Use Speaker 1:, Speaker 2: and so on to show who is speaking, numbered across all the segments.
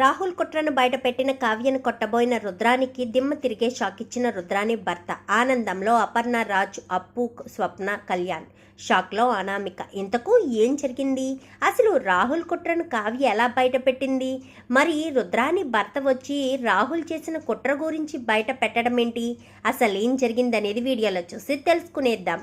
Speaker 1: రాహుల్ కుట్రను బయటపెట్టిన కావ్యను కొట్టబోయిన రుద్రానికి దిమ్మ తిరిగే షాక్ ఇచ్చిన రుద్రాని భర్త. ఆనందంలో అపర్ణ రాజ్ అప్పు స్వప్న కళ్యాణ్. షాక్లో అనామిక. ఇంతకు ఏం జరిగింది? అసలు రాహుల్ కుట్రను కావ్య ఎలా బయటపెట్టింది మరి రుద్రాని భర్త వచ్చి రాహుల్ చేసిన కుట్ర గురించి బయట పెట్టడం ఏంటి అసలు ఏం జరిగిందనేది వీడియోలో చూసి తెలుసుకునేద్దాం.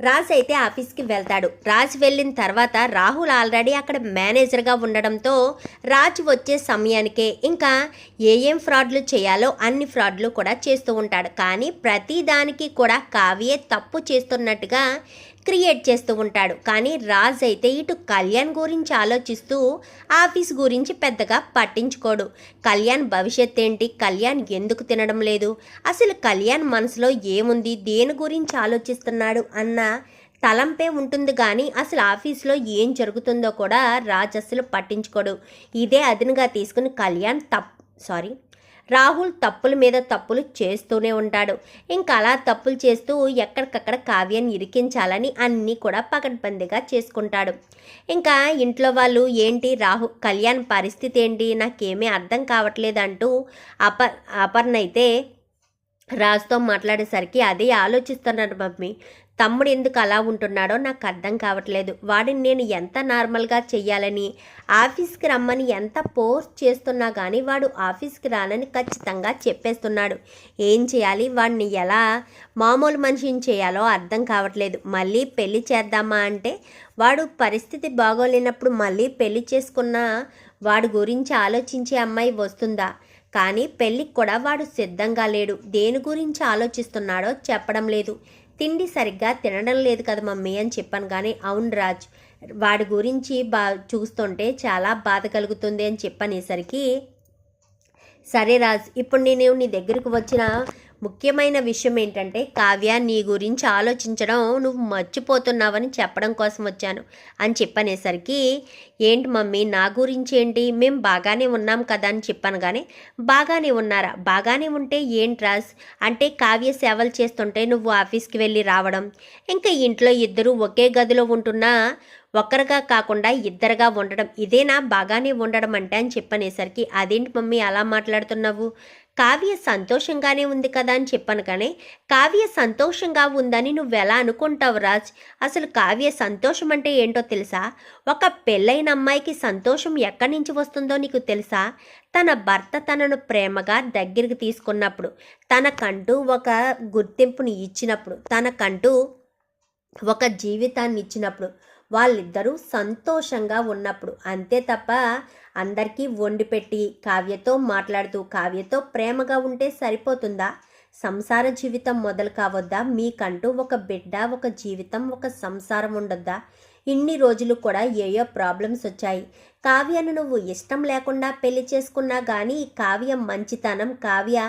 Speaker 1: రాజ్ అయితే ఆఫీస్కి వెళ్తాడు. రాజ్ వెళ్ళిన తర్వాత రాహుల్ ఆల్రెడీ అక్కడ మేనేజర్గా ఉండడంతో రాజ్ వచ్చే సమయానికే ఇంకా ఏ ఏం ఫ్రాడ్లు చేయాలో అన్ని ఫ్రాడ్లు కూడా చేస్తూ ఉంటాడు. కానీ ప్రతి దానికి కూడా కావ్యే తప్పు చేస్తున్నట్టుగా క్రియేట్ చేస్తూ ఉంటాడు. కానీ రాజ్ అయితే ఇటు కళ్యాణ్ గురించి ఆలోచిస్తూ ఆఫీస్ గురించి పెద్దగా పట్టించుకోడు. కళ్యాణ్ భవిష్యత్ ఏంటి? కళ్యాణ్ ఎందుకు తినడం లేదు? అసలు కళ్యాణ్ మనసులో ఏముంది? దేని గురించి ఆలోచిస్తున్నాడు? అన్న తలంపే ఉంటుంది కానీ అసలు ఆఫీస్లో ఏం జరుగుతుందో కూడా రాజ్ అసలు పట్టించుకోడు. ఇదే అదునుగా తీసుకుని కళ్యాణ్ తప్ సారీ రాహుల్ తప్పుల మీద తప్పులు చేస్తూనే ఉంటాడు. ఇంకా అలా తప్పులు చేస్తూ ఎక్కడికక్కడ కావ్యాన్ని ఇరికించాలని అన్నీ కూడా పకడ్బందీగా చేసుకుంటాడు. ఇంకా ఇంట్లో వాళ్ళు ఏంటి రాహు కళ్యాణ్ పరిస్థితి ఏంటి? నాకేమీ అర్థం కావట్లేదు అంటూ అప అపర్ణ అయితే రాజుతో మాట్లాడేసరికి అదే ఆలోచిస్తున్నాడు మమ్మీ. తమ్ముడు ఎందుకు అలా ఉంటున్నాడో నాకు అర్థం కావట్లేదు. వాడిని నేను ఎంత నార్మల్గా చెయ్యాలని ఆఫీస్కి రమ్మని ఎంత పోస్ట్ చేస్తున్నా కానీ వాడు ఆఫీస్కి రానని ఖచ్చితంగా చెప్పేస్తున్నాడు. ఏం చేయాలి? వాడిని ఎలా మామూలు మనిషిని చేయాలో అర్థం కావట్లేదు. మళ్ళీ పెళ్ళి చేద్దామా అంటే వాడు పరిస్థితి బాగోలేనప్పుడు మళ్ళీ పెళ్ళి చేసుకున్న వాడి గురించి ఆలోచించే అమ్మాయి వస్తుందా? కానీ పెళ్ళికి కూడా వాడు సిద్ధంగా లేడు. దేని గురించి ఆలోచిస్తున్నాడో చెప్పడం లేదు. తిండి సరిగ్గా తినడం లేదు కదా మమ్మీ అని చెప్పాను కానీ అవును రాజ్. వాడి గురించి బా చూస్తుంటే చాలా బాధ కలుగుతుంది అని చెప్పనేసరికి సరే రాజ్ ఇప్పుడు నేను నీ దగ్గరకు వచ్చిన ముఖ్యమైన విషయం ఏంటంటే కావ్య నీ గురించి ఆలోచించడం నువ్వు మర్చిపోతున్నావని చెప్పడం కోసం వచ్చాను అని చెప్పనేసరికి ఏంటి మమ్మీ నా గురించి ఏంటి? మేము బాగానే ఉన్నాం కదా అని చెప్పాను కానీ బాగానే ఉన్నారా? బాగానే ఉంటే ఏంటి రాజ్? అంటే కావ్య సేవలు చేస్తుంటే నువ్వు ఆఫీస్కి వెళ్ళి రావడం ఇంకా ఇంట్లో ఇద్దరు ఒకే గదిలో ఉంటున్నా ఒక్కరుగా కాకుండా ఇద్దరుగా ఉండడం ఇదేనా బాగానే ఉండడం అంటే అని చెప్పనేసరికి అదేంటి మమ్మీ అలా మాట్లాడుతున్నావు? కావ్య సంతోషంగానే ఉంది కదా అని చెప్పాను కానీ కావ్య సంతోషంగా ఉందని నువ్వు ఎలా అనుకుంటావు రాజ్? అసలు కావ్య సంతోషం అంటే ఏంటో తెలుసా? ఒక పెళ్ళైన అమ్మాయికి సంతోషం ఎక్కడి నుంచి వస్తుందో నీకు తెలుసా? తన భర్త తనను ప్రేమగా దగ్గరికి తీసుకున్నప్పుడు తనకంటూ ఒక గుర్తింపుని ఇచ్చినప్పుడు తనకంటూ ఒక జీవితాన్ని ఇచ్చినప్పుడు వాళ్ళిద్దరూ సంతోషంగా ఉన్నప్పుడు. అంతే తప్ప అందరికీ వండి పెట్టి కావ్యతో మాట్లాడుతూ కావ్యతో ప్రేమగా ఉంటే సరిపోతుందా? సంసార జీవితం మొదలు కావద్దా? మీకంటూ ఒక బిడ్డ ఒక జీవితం ఒక సంసారం ఉండొద్దా? ఇన్ని రోజులు కూడా ఏయో ప్రాబ్లమ్స్ వచ్చాయి. కావ్యను నువ్వు ఇష్టం లేకుండా పెళ్ళి చేసుకున్నా కానీ కావ్య మంచితనం కావ్య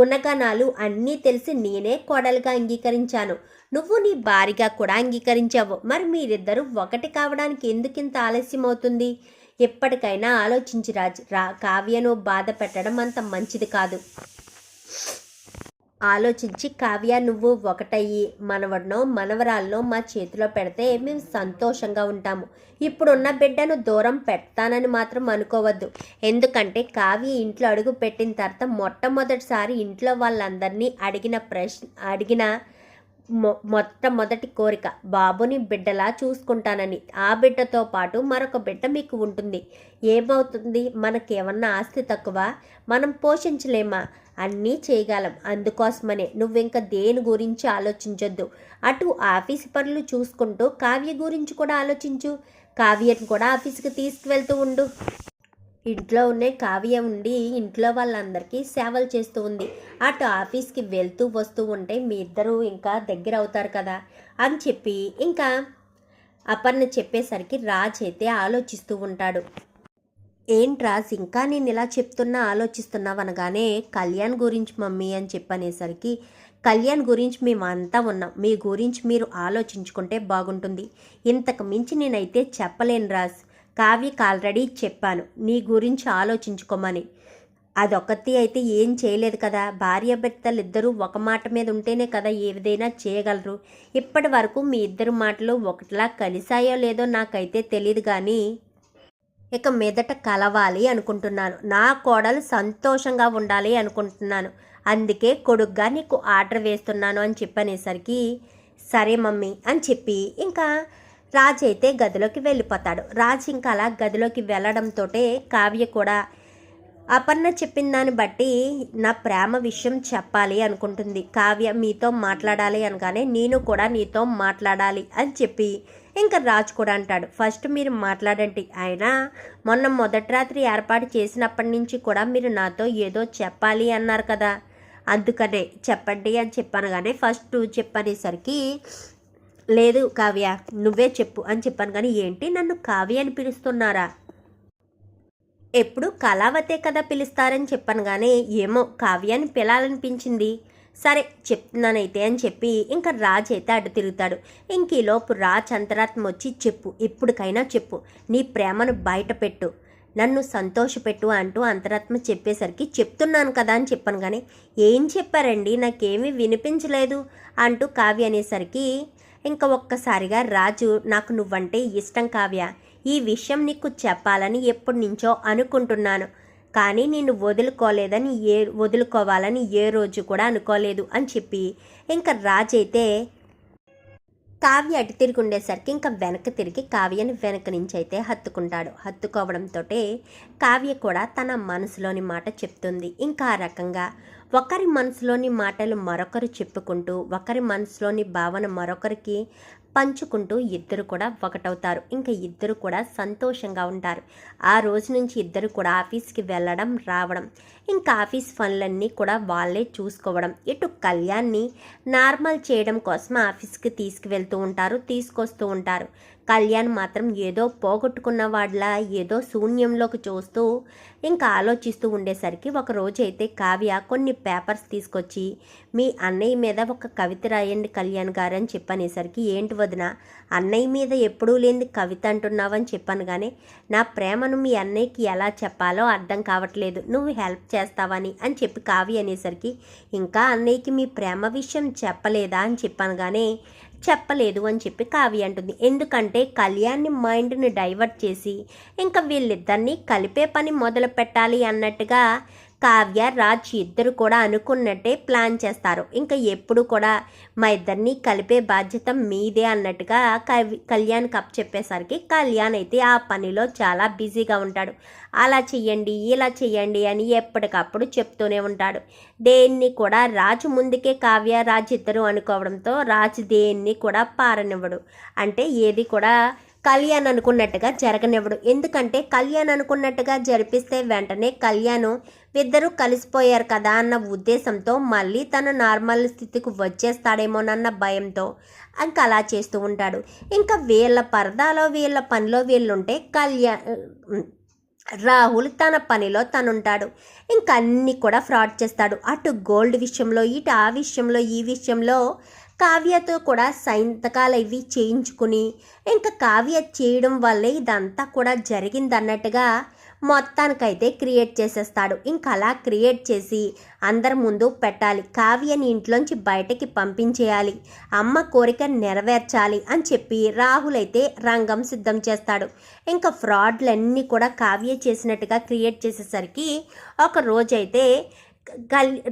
Speaker 1: గుణగణాలు అన్నీ తెలిసి నేనే కోడలుగా అంగీకరించాను. నువ్వు నీ భారీగా కూడా అంగీకరించావు. మరి మీరిద్దరూ ఒకటి కావడానికి ఎందుకింత ఆలస్యం అవుతుంది ఎప్పటికైనా ఆలోచించి రాజ్. రా కావ్యను బాధ పెట్టడం అంత మంచిది కాదు. ఆలోచించి కావ్య నువ్వు ఒకటయ్యి. మనవడినో మనవరాల్లో మా చేతిలో పెడితే మేము సంతోషంగా ఉంటాము. ఇప్పుడున్న బిడ్డను దూరం పెడతానని మాత్రం అనుకోవద్దు. ఎందుకంటే కావ్య ఇంట్లో అడుగు పెట్టిన తర్వాత మొట్టమొదటిసారి ఇంట్లో వాళ్ళందరినీ అడిగిన ప్రశ్న అడిగిన మొ మొట్టమొదటి కోరిక బాబుని బిడ్డలా చూసుకుంటానని. ఆ బిడ్డతో పాటు మరొక బిడ్డ మీకు ఉంటుంది. ఏమవుతుంది? మనకేమన్నా ఆస్తి తక్కువ? మనం పోషించలేమా? అన్నీ చేయగలం. అందుకోసమనే నువ్వింక దేని గురించి ఆలోచించొద్దు. అటు ఆఫీస్ పనులు చూసుకుంటూ కావ్య గురించి కూడా ఆలోచించు. కావ్యను కూడా ఆఫీస్కి తీసుకువెళ్తూ ఉండు. ఇంట్లో ఉండే కావ్య ఉండి ఇంట్లో వాళ్ళందరికీ సేవలు చేస్తూ ఉంది. అటు ఆఫీస్కి వెళ్తూ వస్తూ ఉంటే మీ ఇద్దరూ ఇంకా దగ్గర అవుతారు కదా? అని చెప్పి ఇంకా అపర్ణ చెప్పేసరికి రాజ్ అయితే ఆలోచిస్తూ ఉంటాడు. ఏంట్రా ఇంకా నేను ఇలా చెప్తున్నా ఆలోచిస్తున్నావు అనగానే కళ్యాణ్ గురించి మమ్మీ అని చెప్పనేసరికి కళ్యాణ్ గురించి మేము అంతా ఉన్నాం. మీ గురించి మీరు ఆలోచించుకుంటే బాగుంటుంది. ఇంతకు మించి నేనైతే చెప్పలేను రాజ్. కావ్యకి ఆల్రెడీ చెప్పాను నీ గురించి ఆలోచించుకోమని. అదొకటి అయితే ఏం చేయలేదు కదా. భార్యాభర్తలు ఇద్దరూ ఒక మాట మీద ఉంటేనే కదా ఏదైనా చేయగలరు. ఇప్పటి వరకు మీ ఇద్దరు మాటలు ఒకటిలా కలిసాయో లేదో నాకైతే తెలియదు కానీ ఇక మీదట కలవాలి అనుకుంటున్నాను. నా కోడలు సంతోషంగా ఉండాలి అనుకుంటున్నాను. అందుకే కొడుగ్గా నీకు ఆర్డర్ వేస్తున్నాను అని చెప్పనేసరికి సరే మమ్మీ అని చెప్పి ఇంకా రాజు అయితే గదిలోకి వెళ్ళిపోతాడు. రాజు ఇంకా అలా గదిలోకి వెళ్ళడంతో కావ్య కూడా అపర్ణ చెప్పిన దాన్ని బట్టి నా ప్రేమ విషయం చెప్పాలి అనుకుంటుంది. కావ్య మీతో మాట్లాడాలి అనగానే నేను కూడా నీతో మాట్లాడాలి అని చెప్పి ఇంకా రాజు కూడా అంటాడు. ఫస్ట్ మీరు మాట్లాడండి. ఆయన మొన్న మొదటి రాత్రి ఏర్పాటు చేసినప్పటి నుంచి కూడా మీరు నాతో ఏదో చెప్పాలి అన్నారు కదా. అందుకనే చెప్పండి అని చెప్పాను కానీ ఫస్ట్ చెప్పనేసరికి లేదు కావ్య నువ్వే చెప్పు అని చెప్పాను కానీ ఏంటి? నన్ను కావ్య అని పిలుస్తున్నారా? ఎప్పుడు కళావతే కదా పిలుస్తారని చెప్పాను కానీ ఏమో కావ్యాన్ని పిలాలనిపించింది. సరే చెప్తున్నానైతే అని చెప్పి ఇంకా రాజ్ అయితే అడ్డు తిరుగుతాడు. ఇంక ఈలోపు రాజ్ అంతరాత్మ వచ్చి చెప్పు ఇప్పటికైనా చెప్పు నీ ప్రేమను బయట పెట్టు నన్ను సంతోషపెట్టు అంటూ అంతరాత్మ చెప్పేసరికి చెప్తున్నాను కదా అని చెప్పాను కానీ ఏం చెప్పారండి? నాకేమీ వినిపించలేదు అంటూ కావ్య అనేసరికి ఇంకా ఒక్కసారిగా రాజు నాకు నువ్వంటే ఇష్టం కావ్య. ఈ విషయం నీకు చెప్పాలని ఎప్పటి నుంచో అనుకుంటున్నాను. కానీ నేను వదులుకోలేదని ఏ వదులుకోవాలని ఏ రోజు కూడా అనుకోలేదు అని చెప్పి ఇంకా రాజైతే అయితే కావ్య అటు తిరిగి ఉండేసరికి ఇంకా వెనక్కి తిరిగి కావ్యని వెనక నుంచి అయితే హత్తుకుంటాడు. హత్తుకోవడంతో కావ్య కూడా తన మనసులోని మాట చెప్తుంది. ఇంకా ఆ రకంగా ఒకరి మనసులోని మాటలు మరొకరు చెప్పుకుంటూ ఒకరి మనసులోని భావన మరొకరికి పంచుకుంటూ ఇద్దరు కూడా ఒకటవుతారు. ఇంకా ఇద్దరు కూడా సంతోషంగా ఉంటారు. ఆ రోజు నుంచి ఇద్దరు కూడా ఆఫీస్కి వెళ్ళడం రావడం ఇంకా ఆఫీస్ పనులన్నీ కూడా వాళ్ళే చూసుకోవడం. ఇటు కళ్యాణ్ని నార్మల్ చేయడం కోసం ఆఫీస్కి తీసుకువెళ్తూ ఉంటారు తీసుకొస్తూ ఉంటారు. కళ్యాణ్ మాత్రం ఏదో పోగొట్టుకున్న వాళ్ళ ఏదో శూన్యంలోకి చూస్తూ ఇంకా ఆలోచిస్తూ ఉండేసరికి ఒక రోజైతే కావ్య కొన్ని పేపర్స్ తీసుకొచ్చి మీ అన్నయ్య మీద ఒక కవిత రాయండి కళ్యాణ్ గారు అని చెప్పనేసరికి ఏంటి వదిన అన్నయ్య మీద ఎప్పుడూ లేని కవిత అంటున్నావని చెప్పాను కానీ నా ప్రేమను మీ అన్నయ్యకి ఎలా చెప్పాలో అర్థం కావట్లేదు నువ్వు హెల్ప్ చేస్తావని అని చెప్పి కావ్య అనేసరికి ఇంకా అన్నయ్యకి మీ ప్రేమ విషయం చెప్పలేదా అని చెప్పాను కానీ చెప్పలేదు అని చెప్పి కావి అంటుంది. ఎందుకంటే కళ్యాణ్ని మైండ్ని డైవర్ట్ చేసి ఇంకా వీళ్ళిద్దరినీ కలిపే పని మొదలు పెట్టాలి అన్నట్టుగా కావ్య రాజ్ ఇద్దరు కూడా అనుకున్నట్టే ప్లాన్ చేస్తారు. ఇంకా ఎప్పుడు కూడా మా ఇద్దరిని కలిపే బాధ్యత మీదే అన్నట్టుగా కవి కళ్యాణ్ కప్ చెప్పేసరికి కళ్యాణ్ అయితే ఆ పనిలో చాలా బిజీగా ఉంటాడు. అలా చెయ్యండి ఇలా చెయ్యండి అని ఎప్పటికప్పుడు చెప్తూనే ఉంటాడు. దేన్ని కూడా రాజు ముందుకే కావ్య రాజ్ ఇద్దరు అనుకోవడంతో రాజు దేన్ని కూడా పారనివ్వడు. అంటే ఏది కూడా కళ్యాణ్ అనుకున్నట్టుగా జరగనివ్వడు. ఎందుకంటే కళ్యాణ్ అనుకున్నట్టుగా జరిపిస్తే వెంటనే కళ్యాణ్ ఇద్దరు కలిసిపోయారు కదా అన్న ఉద్దేశంతో మళ్ళీ తన నార్మల్ స్థితికి వచ్చేస్తాడేమోనన్న భయంతో ఇంకా అలా చేస్తూ ఉంటాడు. ఇంకా వీళ్ళ పరదాలో వీళ్ళ పనిలో వీళ్ళుంటే కళ్యాణ్ రాహుల్ తన పనిలో తనుంటాడు. ఇంకా అన్నీ కూడా ఫ్రాడ్ చేస్తాడు. అటు గోల్డ్ విషయంలో ఇటు ఆ విషయంలో ఈ విషయంలో కావ్యతో కూడా సంతకాలు ఇవి చేయించుకుని ఇంకా కావ్య చేయడం వల్లే ఇదంతా కూడా జరిగిందన్నట్టుగా మొత్తానికైతే క్రియేట్ చేసేస్తాడు. ఇంకా అలా క్రియేట్ చేసి అందరి ముందు పెట్టాలి. కావ్యని ఇంట్లోంచి బయటకి పంపించేయాలి. అమ్మ కోరిక నెరవేర్చాలి అని చెప్పి రాహుల్ అయితే రంగం సిద్ధం చేస్తాడు. ఇంకా ఫ్రాడ్లన్నీ కూడా కావ్య చేసినట్టుగా క్రియేట్ చేసేసరికి ఒక రోజైతే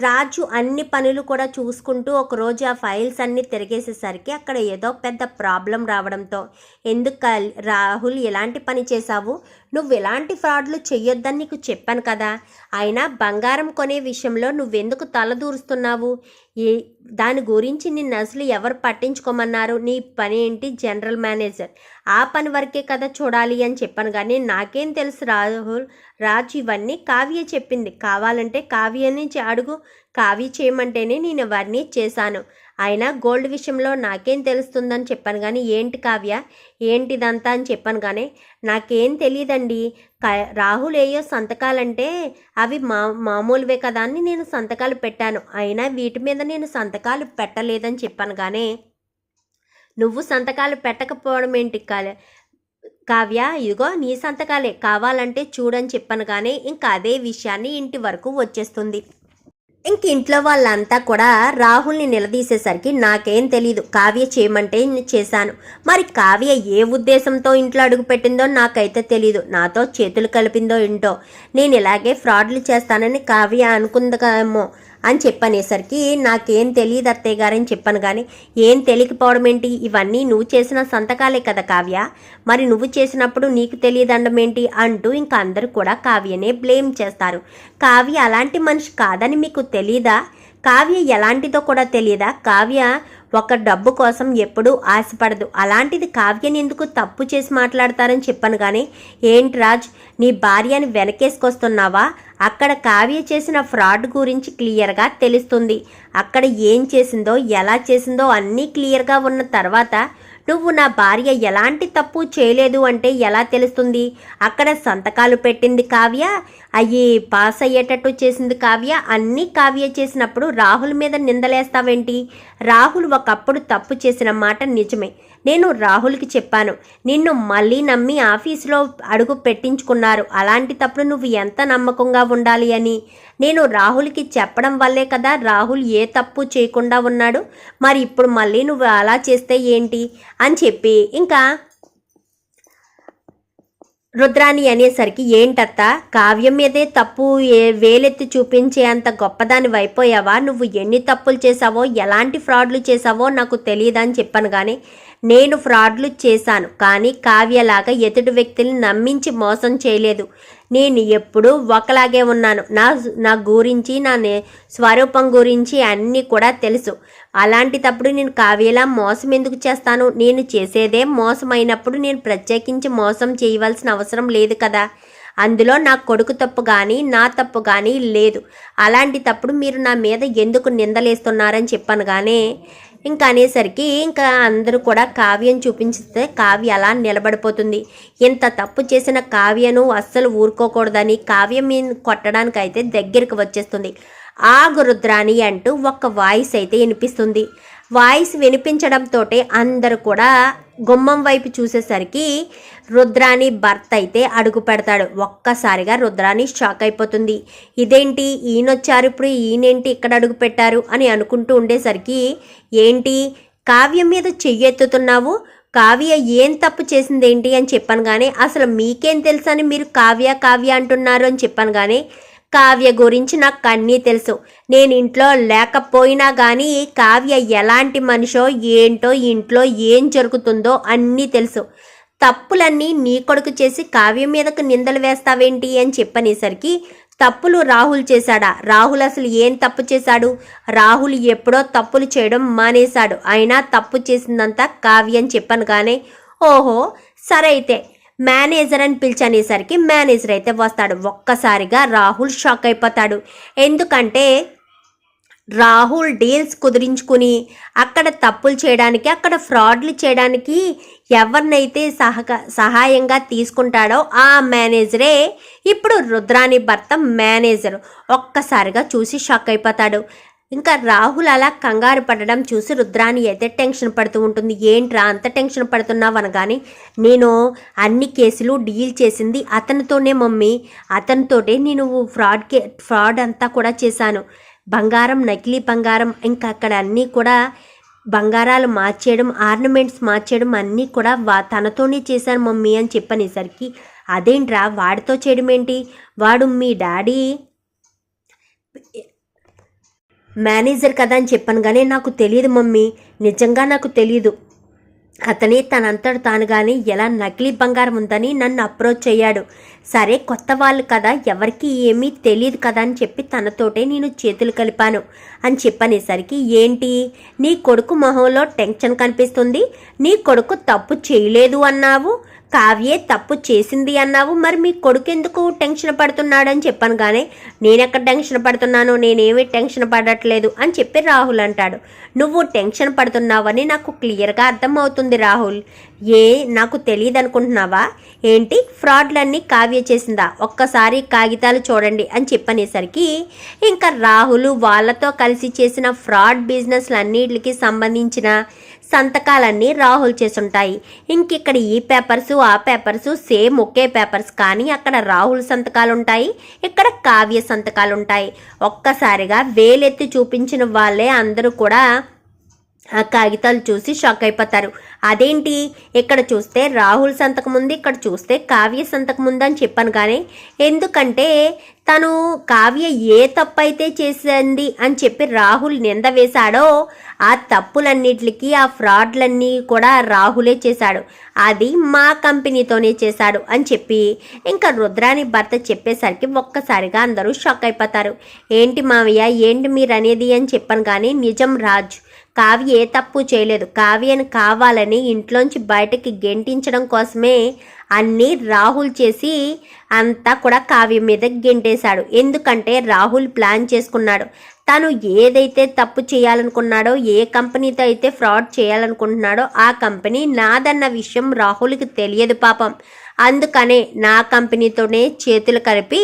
Speaker 1: రాజు అన్ని పనులు కూడా చూసుకుంటూ ఒకరోజు ఆ ఫైల్స్ అన్నీ తిరిగేసేసరికి అక్కడ ఏదో పెద్ద ప్రాబ్లం రావడంతో ఎందుకు రాహుల్ ఎలాంటి పని చేశావు? నువ్వు ఎలాంటి ఫ్రాడ్లు చెయ్యొద్దని నీకు చెప్పాను కదా. అయినా బంగారం కొనే విషయంలో నువ్వెందుకు తలదూరుస్తున్నావు ఏ దాని గురించి నిన్ను అసలు ఎవరు పట్టించుకోమన్నారు? నీ పని ఏంటి? General manager. ఆ పని వరకే కదా చూడాలి అని చెప్పాను కానీ నాకేం తెలుసు రాహుల్ రాజు ఇవన్నీ కావ్య చెప్పింది. కావాలంటే కావ్యని నుంచి అడుగు. కావ్య చేయమంటేనే నేను అవన్నీ చేశాను. అయినా గోల్డ్ విషయంలో నాకేం తెలుస్తుందని చెప్పాను కానీ ఏంటి కావ్య? ఏంటిదంతా అని చెప్పాను కానీ నాకేం తెలియదండి. క- రాహుల్ ఏయో సంతకాలంటే అవి మా మామూలువే కదా అని నేను సంతకాలు పెట్టాను. అయినా వీటి మీద నేను సంతకాలు పెట్టలేదని చెప్పాను కానీ నువ్వు సంతకాలు పెట్టకపోవడం ఏంటి కా కావ్య? ఇదిగో నీ సంతకాలే. కావాలంటే చూడని చెప్పను కానీ ఇంకా అదే విషయాన్ని ఇంటి వరకు వచ్చేస్తుంది. ఇంక ఇంట్లో వాళ్ళంతా కూడా రాహుల్ని నిలదీసేసరికి నాకేం తెలీదు. కావ్య చేయమంటే నేను చేశాను. మరి కావ్య ఏ ఉద్దేశంతో ఇంట్లో అడుగుపెట్టిందో నాకైతే తెలీదు. నాతో చేతులు కలిపిందో ఏంటో. నేను ఇలాగే ఫ్రాడ్లు చేస్తానని కావ్య అనుకుందకేమో. అని చెప్పనేసరికి నాకేం తెలియదు అత్తయ్య గారని చెప్పాను కానీ ఏం తెలియకపోవడం ఏంటి? ఇవన్నీ నువ్వు చేసిన సంతకాలే కదా కావ్య. మరి నువ్వు చేసినప్పుడు నీకు తెలియదండం ఏంటి? అంటూ ఇంకా అందరూ కూడా కావ్యనే బ్లేమ్ చేస్తారు. కావ్య అలాంటి మనిషి కాదని మీకు తెలీదా? కావ్య ఎలాంటిదో కూడా తెలియదా కావ్య ఒక డబ్బు కోసం ఎప్పుడూ ఆశపడదు. అలాంటిది కావ్యని ఎందుకు తప్పు చేసి మాట్లాడతారని చెప్పాను కానీ ఏంటి రాజ్ నీ భార్యని వెనకేసుకొస్తున్నావా? అక్కడ కావ్య చేసిన ఫ్రాడ్ గురించి క్లియర్గా తెలుస్తుంది. అక్కడ ఏం చేసిందో ఎలా చేసిందో అన్నీ క్లియర్గా ఉన్న తర్వాత నువ్వు నా భార్య ఎలాంటి తప్పు చేయలేదు అంటే ఎలా తెలుస్తుంది? అక్కడ సంతకాలు పెట్టింది కావ్య అయ్యి పాస్ అయ్యేటట్టు చేసింది కావ్య అన్నీ కావ్య చేసినప్పుడు రాహుల్ మీద నిందలేస్తావేంటి? రాహుల్ ఒకప్పుడు తప్పు చేసిన మాట నిజమే. నేను రాహుల్కి చెప్పాను. నిన్ను మళ్ళీ నమ్మి ఆఫీసులో అడుగు పెట్టించుకున్నారు. అలాంటి తప్పుడు నువ్వు ఎంత నమ్మకంగా ఉండాలి అని? నేను రాహుల్కి చెప్పడం వల్లే కదా రాహుల్ ఏ తప్పు చేయకుండా ఉన్నాడు? మరి ఇప్పుడు మళ్ళీ నువ్వు అలా చేస్తే ఏంటి? అని చెప్పి ఇంకా రుద్రాణి అనేసరికి ఏంటత్తా కావ్యం మీదే తప్పు ఏ వేలెత్తి చూపించే అంత గొప్పదాని వైపోయావా నువ్వు ఎన్ని తప్పులు చేసావో ఎలాంటి ఫ్రాడ్లు చేసావో నాకు తెలియదని చెప్పాను కానీ నేను ఫ్రాడ్లు చేశాను కానీ కావ్యలాగా ఎదుటి వ్యక్తిని నమ్మించి మోసం చేయలేదు. నేను ఎప్పుడూ ఒకలాగే ఉన్నాను. నా నా గురించి నా స్వరూపం గురించి అన్నీ కూడా తెలుసు. అలాంటిటప్పుడు నేను కావ్యలా మోసం ఎందుకు చేస్తాను? నేను చేసేదే మోసమైనప్పుడు నేను ప్రత్యేకించి మోసం చేయవలసిన అవసరం లేదు కదా. అందులో నా కొడుకు తప్పు కానీ నా తప్పు కానీ లేదు. అలాంటి తప్పుడు మీరు నా మీద ఎందుకు నిందలేస్తున్నారని చెప్పాను కానీ ఇంకా అనేసరికి ఇంకా అందరూ కూడా కావ్యం చూపించితే కావ్య అలా నిలబడిపోతుంది. ఇంత తప్పు చేసిన కావ్యను అస్సలు ఊరుకోకూడదని కావ్యం మీద కొట్టడానికి అయితే దగ్గరికి వచ్చేస్తుంది. ఆగు రుద్రాణి అంటూ ఒక వాయిస్ అయితే వినిపిస్తుంది. వాయిస్ వినిపించడంతో అందరు కూడా గుమ్మం వైపు చూసేసరికి రుద్రాని భర్త అయితే అడుగు పెడతాడు. ఒక్కసారిగా రుద్రాని షాక్ అయిపోతుంది. ఇదేంటి? ఈయనొచ్చారు ఇప్పుడు. ఈయనేంటి ఇక్కడ అడుగు పెట్టారు? అని అనుకుంటూ ఉండేసరికి ఏంటి? కావ్యం మీద చెయ్యెత్తుతున్నావు? కావ్య ఏం తప్పు చేసిందేంటి? అని చెప్పాను కానీ అసలు మీకేం తెలుసని మీరు కావ్య కావ్య అంటున్నారు అని చెప్పాను కానీ కావ్య గురించి నాకు అన్నీ తెలుసు. నేను ఇంట్లో లేకపోయినా కానీ కావ్య ఎలాంటి మనిషో ఏంటో ఇంట్లో ఏం జరుగుతుందో అన్నీ తెలుసు. తప్పులన్నీ నీ కొడుకు చేసి కావ్య మీదకు నిందలు వేస్తావేంటి అని చెప్పనేసరికి తప్పులు రాహుల్ చేశాడా? రాహుల్ అసలు ఏం తప్పు చేశాడు? రాహుల్ ఎప్పుడో తప్పులు చేయడం మానేశాడు. అయినా తప్పు చేసిందంతా కావ్య అని చెప్పాను కానీ ఓహో సరే అయితే. మేనేజర్ అని పిలిచనేసరికి మేనేజర్ అయితే వస్తాడు. ఒక్కసారిగా రాహుల్ షాక్ అయిపోతాడు. ఎందుకంటే రాహుల్ డీల్స్ కుదిరించుకుని అక్కడ తప్పులు చేయడానికి అక్కడ ఫ్రాడ్లు చేయడానికి ఎవరినైతే సహక సహాయంగా తీసుకుంటాడో ఆ మేనేజరే ఇప్పుడు రుద్రాని భర్త మేనేజర్. ఒక్కసారిగా చూసి షాక్ అయిపోతాడు. ఇంకా రాహుల్ అలా కంగారు పడడం చూసి రుద్రాని అయితే టెన్షన్ పడుతూ ఉంటుంది. ఏంట్రా అంత టెన్షన్ పడుతున్నావు అనగానే నేను అన్ని కేసులు డీల్ చేసింది అతనితోనే మమ్మీ. అతనితోటే నేను ఫ్రాడ్ కే ఫ్రాడ్ అంతా కూడా చేశాను. బంగారం నకిలీ బంగారం ఇంకా అక్కడ అన్నీ కూడా బంగారాలు మార్చేయడం ఆర్నమెంట్స్ మార్చేయడం అన్నీ కూడా వా తనతోనే చేశాను మమ్మీ అని చెప్పనేసరికి అదేంట్రా వాడితో చేయడం ఏంటి? వాడు మీ డాడీ మేనేజర్ కదా అని చెప్పాను కానీ నాకు తెలియదు మమ్మీ. నిజంగా నాకు తెలియదు అతనే తనంతట తానుగానే ఎలా నకిలీ బంగారం ఉందని నన్ను అప్రోచ్ అయ్యాడు. సరే కొత్త వాళ్ళు కదా ఎవరికి ఏమీ తెలియదు కదా అని చెప్పి తనతోటే నేను చేతులు కలిపాను. అని చెప్పనేసరికి ఏంటి? నీ కొడుకు మొహంలో టెన్షన్ కనిపిస్తుంది? నీ కొడుకు తప్పు చేయలేదు అన్నావు? కావ్యే తప్పు చేసింది అన్నావు. మరి మీ కొడుకు ఎందుకు టెన్షన్ పడుతున్నాడని చెప్పాను కానీ నేనెక్కడ టెన్షన్ పడుతున్నాను నేనేమీ టెన్షన్ పడట్లేదు అని చెప్పి రాహుల్ అంటాడు. నువ్వు టెన్షన్ పడుతున్నావని నాకు క్లియర్గా అర్థమవుతుంది రాహుల్. ఏ నాకు తెలియదు అనుకుంటున్నావా ఏంటి? ఫ్రాడ్లన్నీ కావ్య చేసిందా? ఒక్కసారి కాగితాలు చూడండి అని చెప్పనేసరికి ఇంకా రాహుల్ వాళ్ళతో కలిసి చేసిన ఫ్రాడ్ బిజినెస్లన్నిటికి సంబంధించిన సంతకాలన్నీ రాహుల్ చేసుంటాయి ఇంకిక్కడ ఈ పేపర్స్ ఆ పేపర్స్ సేమ్ ఒకే పేపర్స్. కానీ అక్కడ రాహుల్ సంతకాలు ఉంటాయి ఇక్కడ కావ్య సంతకాలు ఉంటాయి ఒక్కసారిగా వేలెత్తి చూపించిన వాళ్ళే అందరూ కూడా ఆ కాగితాలు చూసి షాక్ అయిపోతారు. అదేంటి? ఇక్కడ చూస్తే రాహుల్ సంతకం ఉంది ఇక్కడ చూస్తే కావ్య సంతకం ఉంది అని చెప్పాను కానీ ఎందుకంటే తను కావ్య ఏ తప్పు అయితే చేసింది అని చెప్పి రాహుల్ నింద వేశాడో ఆ తప్పులన్నిటికీ ఆ ఫ్రాడ్లన్నీ కూడా రాహులే చేశాడు. అది మా కంపెనీతోనే చేశాడు అని చెప్పి ఇంకా రుద్రాని భర్త చెప్పేసరికి ఒక్కసారిగా అందరూ షాక్ అయిపోతారు. ఏంటి మావయ్య? ఏంటి మీరు అనేది అని చెప్పాను కానీ నిజం రాజు కావ్య ఏ తప్పు చేయలేదు. కావ్యను కావాలని ఇంట్లోంచి బయటకి గెంటించడం కోసమే అన్నీ రాహుల్ చేసి అంతా కూడా కావ్య మీద గెంటేశాడు. ఎందుకంటే రాహుల్ ప్లాన్ చేసుకున్నాడు. తను ఏదైతే తప్పు చేయాలనుకున్నాడో ఏ కంపెనీతో అయితే ఫ్రాడ్ చేయాలనుకుంటున్నాడో ఆ కంపెనీ నాదన్న విషయం రాహుల్కి తెలియదు పాపం. అందుకనే నా కంపెనీతోనే చేతులు కలిపి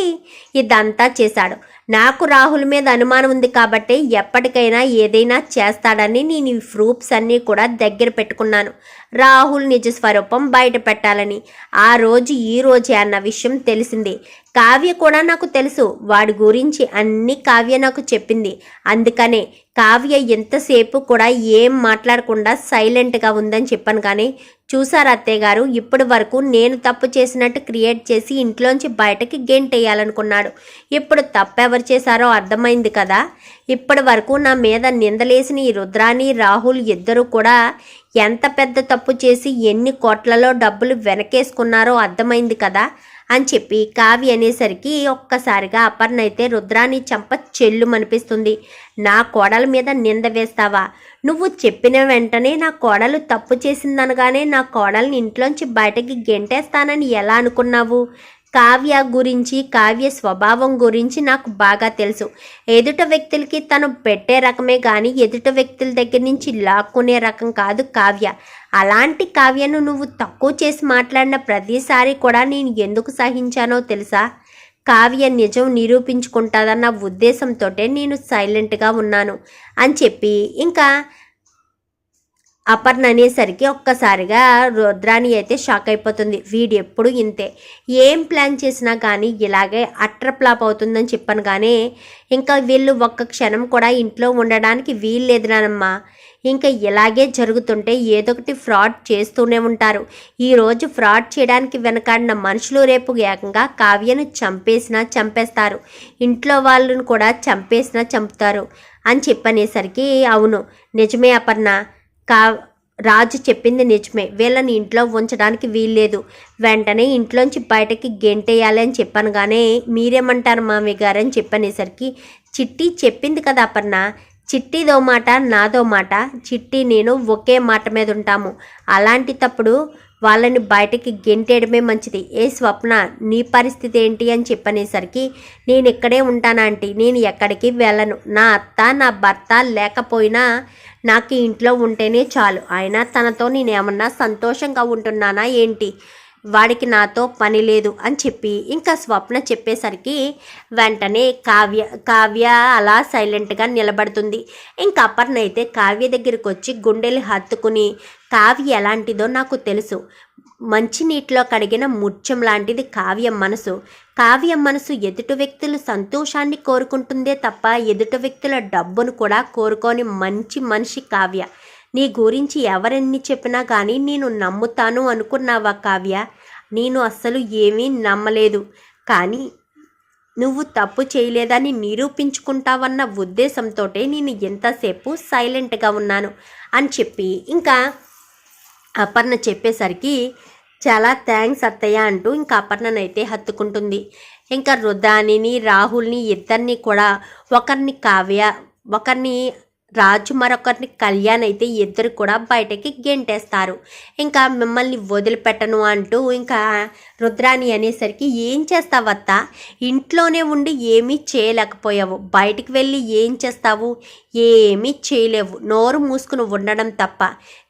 Speaker 1: ఇదంతా చేశాడు. నాకు రాహుల్ మీద అనుమానం ఉంది కాబట్టి ఎప్పటికైనా ఏదైనా చేస్తాడని నేను ఈ ప్రూఫ్స్ అన్నీ కూడా దగ్గర పెట్టుకున్నాను. రాహుల్ నిజ స్వరూపం బయట పెట్టాలని. ఆ రోజు ఈ రోజే అన్న విషయం తెలిసింది. కావ్య కూడా నాకు తెలుసు. వాడి గురించి అన్ని కావ్య నాకు చెప్పింది. అందుకనే కావ్య ఎంతసేపు కూడా ఏం మాట్లాడకుండా సైలెంట్గా ఉందని చెప్పాను కానీ చూసారు అత్తయ్య గారు? ఇప్పటి వరకు నేను తప్పు చేసినట్టు క్రియేట్ చేసి ఇంట్లోంచి బయటకి గెంటేయాలనుకున్నాడు. ఇప్పుడు తప్పెవరు చేశారో అర్థమైంది కదా? ఇప్పటి వరకు నా మీద నిందలేసిన ఈ రుద్రాని రాహుల్ ఇద్దరు కూడా ఎంత పెద్ద తప్పు చేసి ఎన్ని కోట్లలో డబ్బులు వెనకేసుకున్నారో అర్థమైంది కదా? అని చెప్పి కావ్య అనేసరికి ఒక్కసారిగా అపర్ణ అయితే రుద్రాని చంప చెల్లుమనిపిస్తుంది. నా కోడల మీద నింద వేస్తావా? నువ్వు చెప్పిన వెంటనే నా కోడలు తప్పు చేసిందనగానే నా కోడల్ని ఇంట్లోంచి బయటకి గెంటేస్తానని ఎలా అనుకున్నావు? కావ్య గురించి కావ్య స్వభావం గురించి నాకు బాగా తెలుసు. ఎదుట వ్యక్తులకి తను పెట్టే రకమే కానీ ఎదుట వ్యక్తుల దగ్గర నుంచి లాక్కునే రకం కాదు కావ్య. అలాంటి కావ్యను నువ్వు తక్కువ చేసి మాట్లాడిన ప్రతిసారి కూడా నేను ఎందుకు సహించానో తెలుసా? కావ్య నిజం నిరూపించుకుంటుందన్న ఉద్దేశంతో నేను సైలెంట్గా ఉన్నాను అని చెప్పి. ఇంకా అపర్ణ అనేసరికి ఒక్కసారిగా రుద్రాణి అయితే షాక్ అయిపోతుంది. వీడు ఎప్పుడు ఇంతే. ఏం ప్లాన్ చేసినా కానీ ఇలాగే అట్ర ప్లాప్ అవుతుందని చెప్పాను కానీ ఇంకా వీళ్ళు ఒక్క క్షణం కూడా ఇంట్లో ఉండడానికి వీల్లేదు నానమ్మా. ఇంకా ఇలాగే జరుగుతుంటే ఏదో ఒకటి ఫ్రాడ్ చేస్తూనే ఉంటారు. ఈరోజు ఫ్రాడ్ చేయడానికి వెనకాడిన మనుషులు రేపు ఏకంగా కావ్యను చంపేసినా చంపేస్తారు. ఇంట్లో వాళ్ళను కూడా చంపేసినా చంపుతారు అని చెప్పనేసరికి అవును. నిజమే అపర్ణ. కా రాజు చెప్పింది నిజమే. వీళ్ళని ఇంట్లో ఉంచడానికి వీల్లేదు. వెంటనే ఇంట్లోంచి బయటకి గెంటేయాలి అని చెప్పాను కానీ మీరేమంటారు మామి గారు అని చెప్పనేసరికి చిట్టి చెప్పింది కదా అపర్ణ చిట్టిదో మాట నాదో మాట చిట్టి నేను ఒకే మాట మీద ఉంటాము. అలాంటి తప్పుడు వాళ్ళని బయటకి గెంటేయడమే మంచిది. ఏ స్వప్న నీ పరిస్థితి ఏంటి అని చెప్పనేసరికి నేను ఇక్కడే ఉంటాను ఆంటీ? నేను ఎక్కడికి వెళ్ళను. నా అత్త నా భర్త లేకపోయినా నాకు ఇంట్లో ఉంటేనే చాలు. అయినా తనతో నేను ఏమన్నా సంతోషంగా ఉంటున్నానా ఏంటి? వాడికి నాతో పని లేదు అని చెప్పి ఇంకా స్వప్న చెప్పేసరికి వెంటనే కావ్య కావ్య అలా సైలెంట్గా నిలబడుతుంది. ఇంకా అపర్ణ అయితే కావ్య దగ్గరికి వచ్చి గుండెలు హత్తుకుని కావ్య ఎలాంటిదో నాకు తెలుసు. మంచినీటిలో కడిగిన ముత్యం లాంటిది కావ్య మనసు. కావ్య మనసు ఎదుటి వ్యక్తుల సంతోషాన్ని కోరుకుంటుందే తప్ప ఎదుటి వ్యక్తుల డబ్బును కూడా కోరుకోని మంచి మనిషి కావ్య. నీ గురించి ఎవరెన్ని చెప్పినా కానీ నేను నమ్ముతాను అనుకున్నావా కావ్య? నేను అస్సలు ఏమీ నమ్మలేదు. కానీ నువ్వు తప్పు చేయలేదని నిరూపించుకుంటావన్న ఉద్దేశంతోటే నేను ఎంతసేపు సైలెంట్గా ఉన్నాను అని చెప్పి ఇంకా అపర్ణ చెప్పేసరికి చాలా థ్యాంక్స్ అత్తయ్య అంటూ ఇంకా అపర్ణనైతే హత్తుకుంటుంది. ఇంకా రుద్రానిని రాహుల్ని ఇద్దరిని కూడా ఒకరిని కావ్య ఒకరిని రాజు మరొకరిని కళ్యాణ్ అయితే ఇద్దరు కూడా బయటకి గెంటేస్తారు. ఇంకా మిమ్మల్ని వదిలిపెట్టను అంటూ ఇంకా రుద్రాణి అనేసరికి ఏం చేస్తావత్తా ఇంట్లోనే ఉండి ఏమీ చేయలేకపోయావు. బయటికి వెళ్ళి ఏం చేస్తావు? ఏమీ చేయలేవు. నోరు మూసుకుని ఉండడం తప్ప.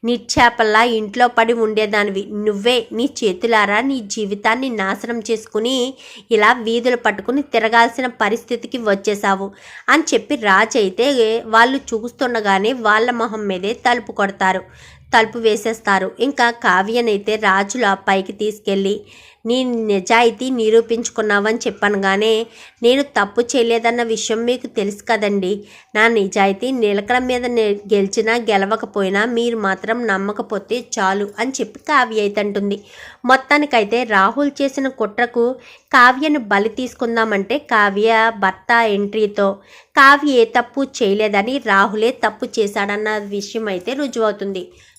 Speaker 1: నిక్షేపల్లా ఇంట్లో పడి ఉండేదానివి. నువ్వే నీ చేతులారా నీ జీవితాన్ని నాశనం చేసుకుని ఇలా వీధులు పట్టుకుని తిరగాల్సిన పరిస్థితికి వచ్చేసావు అని చెప్పి రాజు అయితే వాళ్ళు చూస్తుండగానే వాళ్ళ మొహం మీదే తలుపు కొడతారు. తలుపు వేసేస్తారు. ఇంకా కావ్యనైతే రాజులు ఆ పైకి తీసుకెళ్ళి నీ నిజాయితీ నిరూపించుకున్నావని చెప్పనగానే నేను తప్పు చేయలేదన్న విషయం మీకు తెలుసు కదండి. నా నిజాయితీ నిలకడ మీద గెలిచినా గెలవకపోయినా మీరు మాత్రం నమ్మకపోతే చాలు అని చెప్పి కావ్య అయితే అంటుంది. మొత్తానికైతే రాహుల్ చేసిన కుట్రకు కావ్యను బలి తీసుకుందామంటే కావ్య భర్త ఎంట్రీతో కావ్య ఏ తప్పు చేయలేదని రాహులే తప్పు చేశాడన్న విషయం అయితే రుజువవుతుంది.